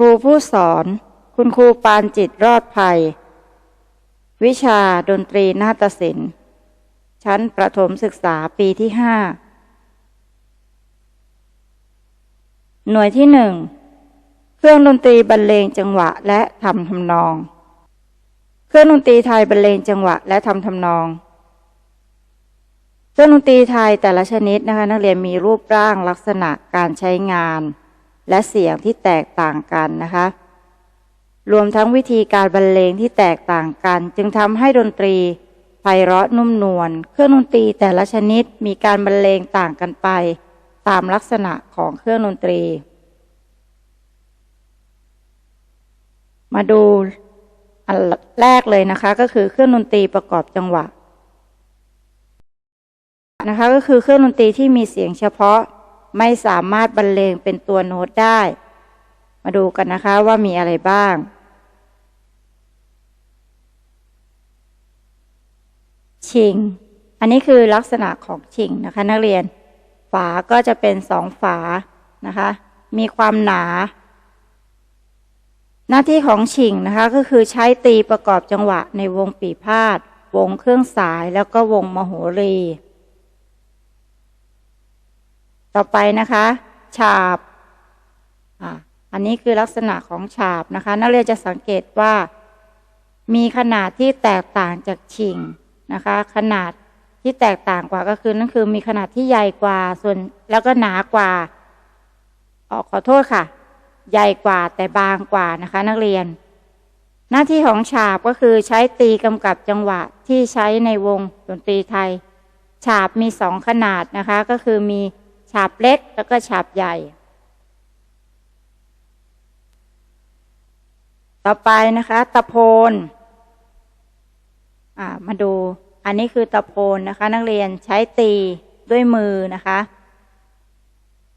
รูผู้สอน คุณครูปานจิตรอดภัย วิชาดนตรีนาฏศิลป์ ชั้นประถมศึกษาปีที่ห้าหน่วยที่หนึ่งเครื่องดนตรีบรรเลงจังหวะและทำทำนอง เครื่องดนตรีไทยบรรเลงจังหวะและทำทำนอง เครื่องดนตรีไทยแต่ละชนิดนะคะนักเรียนมีรูปร่างลักษณะการใช้งาน และเสียงที่แตกต่างกันนะคะ รวมทั้งวิธีการบรรเลงที่แตกต่างกัน จึงทำให้ดนตรีไพเราะนุ่มนวล เครื่องดนตรีแต่ละชนิดมีการบรรเลงต่างกันไป ตามลักษณะของเครื่องดนตรี มาดูอันแรกเลยนะคะก็คือเครื่องดนตรีประกอบจังหวะนะคะก็คือเครื่องดนตรีที่มีเสียงเฉพาะ ไม่สามารถบรรเลงเป็นตัวโน้ตได้ มาดูกันนะคะว่ามีอะไรบ้างชิง อันนี้คือลักษณะของชิงนะคะ นักเรียน ฝาก็จะเป็นสองฝานะคะ มีความหนา หน้าที่ของชิงนะคะ ก็คือใช้ตีประกอบจังหวะในวงปีพาด วงเครื่องสายแล้วก็วงมโหรี ต่อไปนะคะ ฉาบอ่าอันนี้คือลักษณะของฉาบนะคะ นักเรียนจะสังเกตว่า มีขนาดที่แตกต่างจากชิงนะคะ ขนาดที่แตกต่างกว่าก็คือนั่นคือมีขนาดที่ใหญ่กว่าส่วนแล้วก็หนากว่าออขอโทษค่ะ ใหญ่กว่าแต่บางกว่านะคะ นักเรียน หน้าที่ของฉาบก็คือใช้ตีกำกับจังหวะที่ใช้ในวงดนตรีไทย ฉาบมีสองขนาดนะคะ ก็คือมี ฉาบเล็กแล้วก็ฉาบใหญ่ ต่อไปนะคะ ตะโพนมาดู อันนี้คือตะโพนนะคะ นักเรียนใช้ตีด้วยมือนะคะ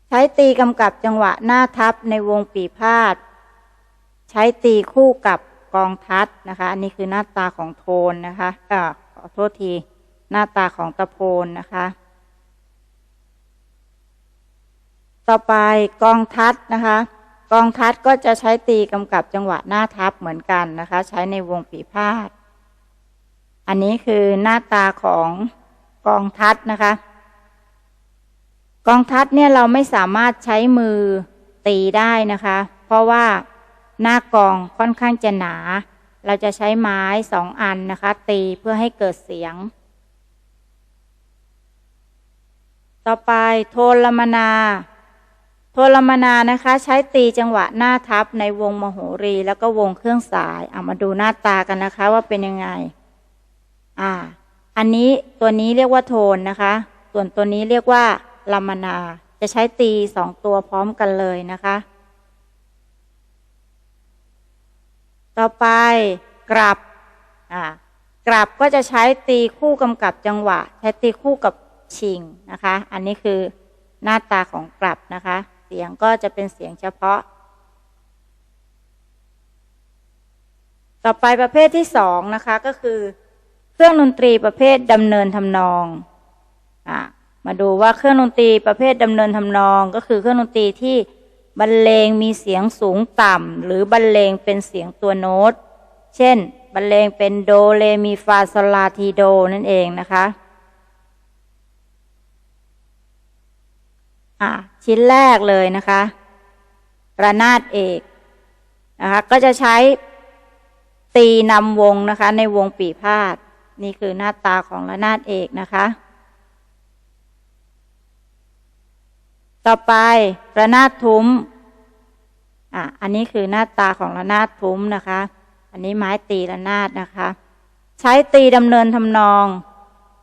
ใช้ตีกำกับจังหวะหน้าทับในวงปีพาด ใช้ตีคู่กับกองทัดนะคะ อันนี้คือหน้าตาของโทนนะคะอขอโทษที หน้าตาของตะโพนนะคะ ต่อไปกองทัดนะคะ กองทัดก็จะใช้ตีกำกับจังหวะหน้าทับเหมือนกันนะคะ ใช้ในวงปีพาดอันนี้คือหน้าตาของกองทัดนะคะ กองทัดเนี่ยเราไม่สามารถใช้มือตีได้นะคะ เพราะว่าหน้ากองค่อนข้างจะหนา เราจะใช้ไม้สองอันนะคะ ตีเพื่อให้เกิดเสียง ต่อไปโทนลมนา โทรมนานะคะ ใช้ตีจังหวะหน้าทับในวงมโหรี แล้วก็วงเครื่องสาย เอามาดูหน้าตากันนะคะ ว่าเป็นยังไง อ่า อันนี้ตัวนี้เรียกว่าโทนนะคะ ส่วนตัวนี้เรียกว่าลมนา จะใช้ตีสองตัวพร้อมกันเลยนะคะ ต่อไปกลับ อ่ากลับก็จะใช้ตีคู่กำกับจังหวะ ใช้ตีคู่กับชิงนะคะ อันนี้คือหน้าตาของกลับนะคะ สียงก็จะเป็นเสียงเฉพาะ ต่อไปประเภทที่สองนะคะก็คือ เครื่องดนตรีประเภทดำเนินทำนองอ่ามาดูว่าเครื่องดนตรีประเภทดำเนินทำนอง ก็คือเครื่องดนตรีที่บรรเลงมีเสียงสูงต่ำหรือบรรเลงเป็นเสียงตัวโน้ต เช่น บรรเลงเป็นโดเลมีฟาโซลาทีโดนั่นเองนะคะ อ่า ชิ้นแรกเลยนะคะ ระนาดเอกนะคะ ก็จะใช้ตีนำวงนะคะ ในวงปีพาดนี่คือหน้าตาของระนาดเอกนะคะ ต่อไประนาดทุ้มอะอันนี้คือหน้าตาของระนาดทุ้มนะคะ อันนี้ไม้ตีระนาดนะคะ ใช้ตีดำเนินทำนอง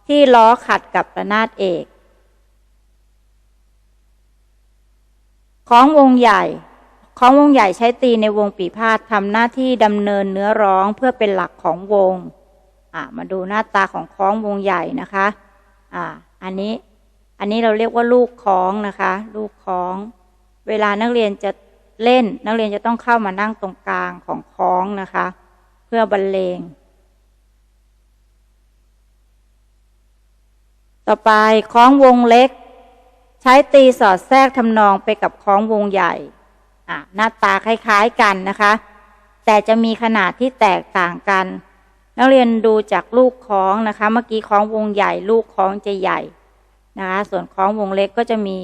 ที่ล้อขัดกับระนาดเอก ของวงใหญ่ ของวงใหญ่ใช้ตีในวงปีพาดทำหน้าที่ดำเนินเนื้อร้องเพื่อเป็นหลักของวง อ่ามาดูหน้าตาของคล้องวงใหญ่นะคะ อ่า อันนี้ อันนี้เราเรียกว่าลูกคล้องนะคะ ลูกคล้อง เวลานักเรียนจะเล่น นักเรียนจะต้องเข้ามานั่งตรงกลางของคล้องนะคะ เพื่อบรรเลง ต่อไปคล้องวงเล็ก ใช้ตีสอดแทรกทำนองไปกับคล้องวงใหญ่หน้าตาคล้ายๆกันนะคะ แต่จะมีขนาดที่แตกต่างกัน นักเรียนดูจากลูกคล้องนะคะ เมื่อกี้คล้องวงใหญ่ ลูกคล้องจะใหญ่นะคะ ส่วนคล้องวงเล็กก็จะมี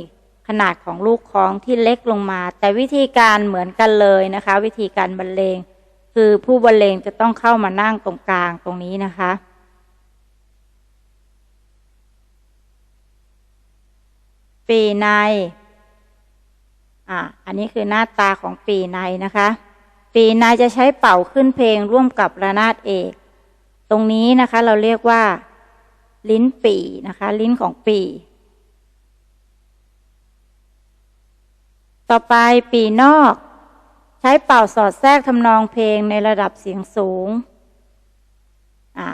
ขนาดของลูกคล้องที่เล็กลงมา แต่วิธีการเหมือนกันเลยนะคะ วิธีการบรรเลง คือผู้บรรเลงจะต้องเข้ามานั่งตรงกลางตรงนี้นะคะ ปีในอ่าอันนี้คือหน้าตาของปีในนะคะ ปีในจะใช้เป่าขึ้นเพลงร่วมกับระนาดเอก ตรงนี้นะคะเราเรียกว่า ลิ้นปีนะคะ ลิ้นของปี ต่อไปปีนอก ใช้เป่าสอดแทรกทำนองเพลงในระดับเสียงสูงอ่า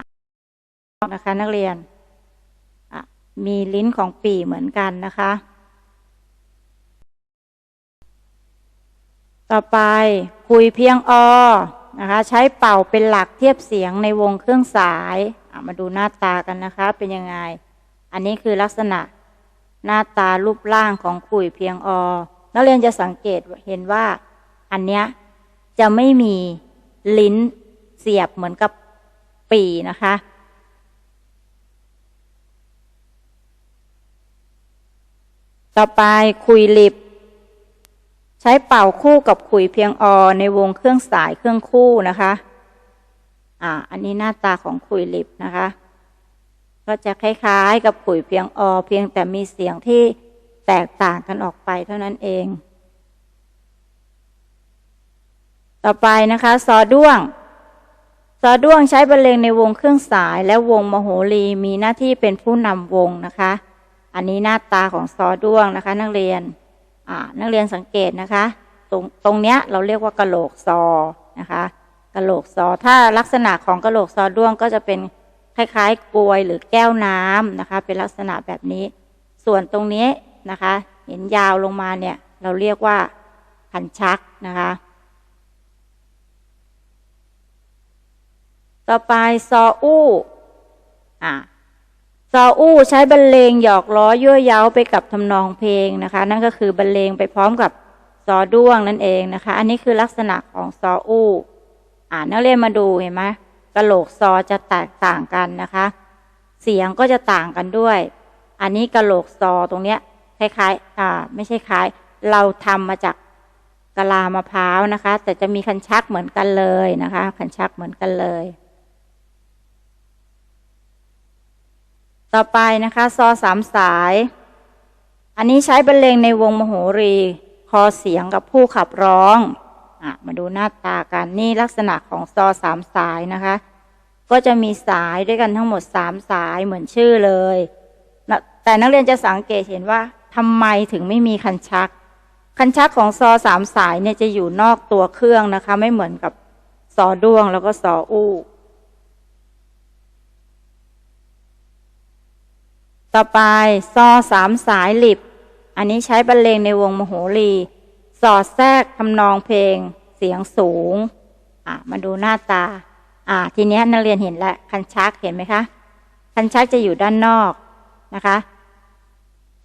นะคะนักเรียน มีลิ้นของปีเหมือนกันนะคะ ต่อไปคุยเพียงอนะคะ ใช้เป่าเป็นหลักเทียบเสียงในวงเครื่องสายมาดูหน้าตากันนะคะ เป็นยังไง อันนี้คือลักษณะหน้าตารูปร่างของคุยเพียงอนักเรียนจะสังเกตเห็นว่า อันเนี้ยจะไม่มีลิ้นเสียบเหมือนกับปีนะคะ ต่อไปคุยลิบ ใช้เป่าคู่กับขุยเพียงอในวงเครื่องสายเครื่องคู่นะคะ อ่า อันนี้หน้าตาของขุยลิบนะคะ ก็จะคล้ายๆ กับขุยเพียงอเพียงแต่มีเสียงที่แตกต่างกันออกไปเท่านั้นเอง ต่อไปนะคะ ซอด้วง ซอด้วงใช้บรรเลงในวงเครื่องสาย และวงมโหรีมีหน้าที่เป็นผู้นำวงนะคะ อันนี้หน้าตาของซอด้วงนะคะ นักเรียนอ่านักเรียนสังเกตนะคะ ตรงตรงเนี้ยเราเรียกว่ากะโหลกซอนะคะกะโหลกซอ ถ้าลักษณะของกะโหลกซอด้วงก็จะเป็นคล้ายๆกลวยหรือแก้วน้ำนะคะ เป็นลักษณะแบบนี้ ส่วนตรงนี้นะคะ เห็นยาวลงมาเนี่ย เราเรียกว่าพันชักนะคะ ต่อไปซออู้อ่า ซออู้ใช้บรรเลงหยอกล้อยั่วเย้าไปกับทำนองเพลงนะคะ นั่นก็คือบรรเลงไปพร้อมกับซอด้วงนั่นเองนะคะ อันนี้คือลักษณะของซออู้ อ่านักเรียนมาดูเห็นไหมกระโหลกซอจะแตกต่างกันนะคะ เสียงก็จะต่างกันด้วย อันนี้กระโหลกซอตรงเนี้ยคล้ายๆ อ่า ไม่ใช่คล้าย เราทำมาจากกะลามะพร้าวนะคะ แต่จะมีคันชักเหมือนกันเลยนะคะ คันชักเหมือนกันเลย ต่อไปนะคะซอสามสาย อันนี้ใช้บรรเลงในวงมโหรี คอเสียงกับผู้ขับร้องอมาดูหน้าตากันนี่ลักษณะของซอสามสายนะคะ ก็จะมีสายด้วยกันทั้งหมดสามสายเหมือนชื่อเลย แต่นักเรียนจะสังเกตเห็นว่าทำไมถึงไม่มีคันชัก คันชักของซอสามสายเนี่ยจะอยู่นอกตัวเครื่องนะคะ ไม่เหมือนกับซอด้วงแล้วก็ซออู้ ต่อไปซอสามสายหลิบ อันนี้ใช้บรรเลงในวงมโหรี สอดแทรกทำนองเพลง เสียงสูง อะมาดูหน้าตา อ่าทีนี้นักเรียนเห็นแล้วคันชักเห็นไหมคะ คันชักจะอยู่ด้านนอกนะคะ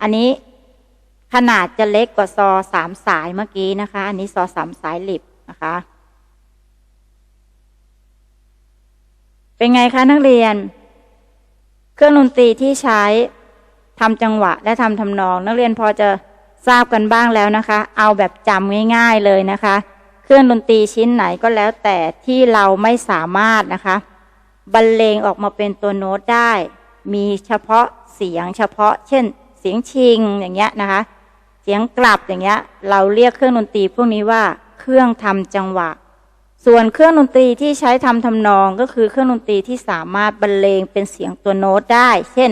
อันนี้ขนาดจะเล็กกว่าซอสามสายเมื่อกี้นะคะ อันนี้ซอสามสายหลิบนะคะ เป็นไงคะนักเรียน เครื่องดนตรีที่ใช้ ทำจังหวะและทำทำนอง นักเรียนพอจะทราบกันบ้างแล้วนะคะ เอาแบบจำง่าย ๆเลยนะคะ เครื่องดนตรีชิ้นไหนก็แล้วแต่ที่เราไม่สามารถนะคะ บรรเลงออกมาเป็นตัวโน้ตได้ มีเฉพาะเสียงเฉพาะ เช่น เสียงชิงอย่างเงี้ยนะคะ เสียงกลับอย่างเงี้ย เราเรียกเครื่องดนตรีพวกนี้ว่าเครื่องทำจังหวะ ส่วนเครื่องดนตรีที่ใช้ทำทำนองก็คือเครื่องดนตรีที่สามารถบรรเลงเป็นเสียงตัวโน้ตได้ เช่น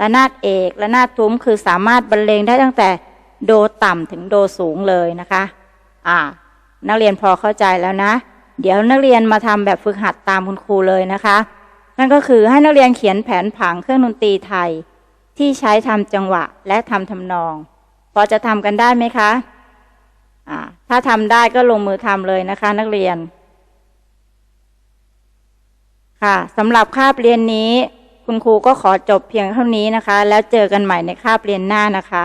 ระนาดเอกระนาดทุ้มคือสามารถบรรเลงได้ตั้งแต่โดต่ำถึงโดสูงเลยนะคะ อ่า นักเรียนพอเข้าใจแล้วนะ เดี๋ยวนักเรียนมาทำแบบฝึกหัดตามคุณครูเลยนะคะ นั่นก็คือให้นักเรียนเขียนแผนผังเครื่องดนตรีไทย ที่ใช้ทำจังหวะและทำทำนอง พอจะทำกันได้ไหมคะ อ่า ถ้าทำได้ก็ลงมือทำเลยนะคะ นักเรียน ค่ะสำหรับคาบเรียนนี้ คุณครูก็ขอจบเพียงเท่านี้นะคะ แล้วเจอกันใหม่ในคาบเรียนหน้านะคะ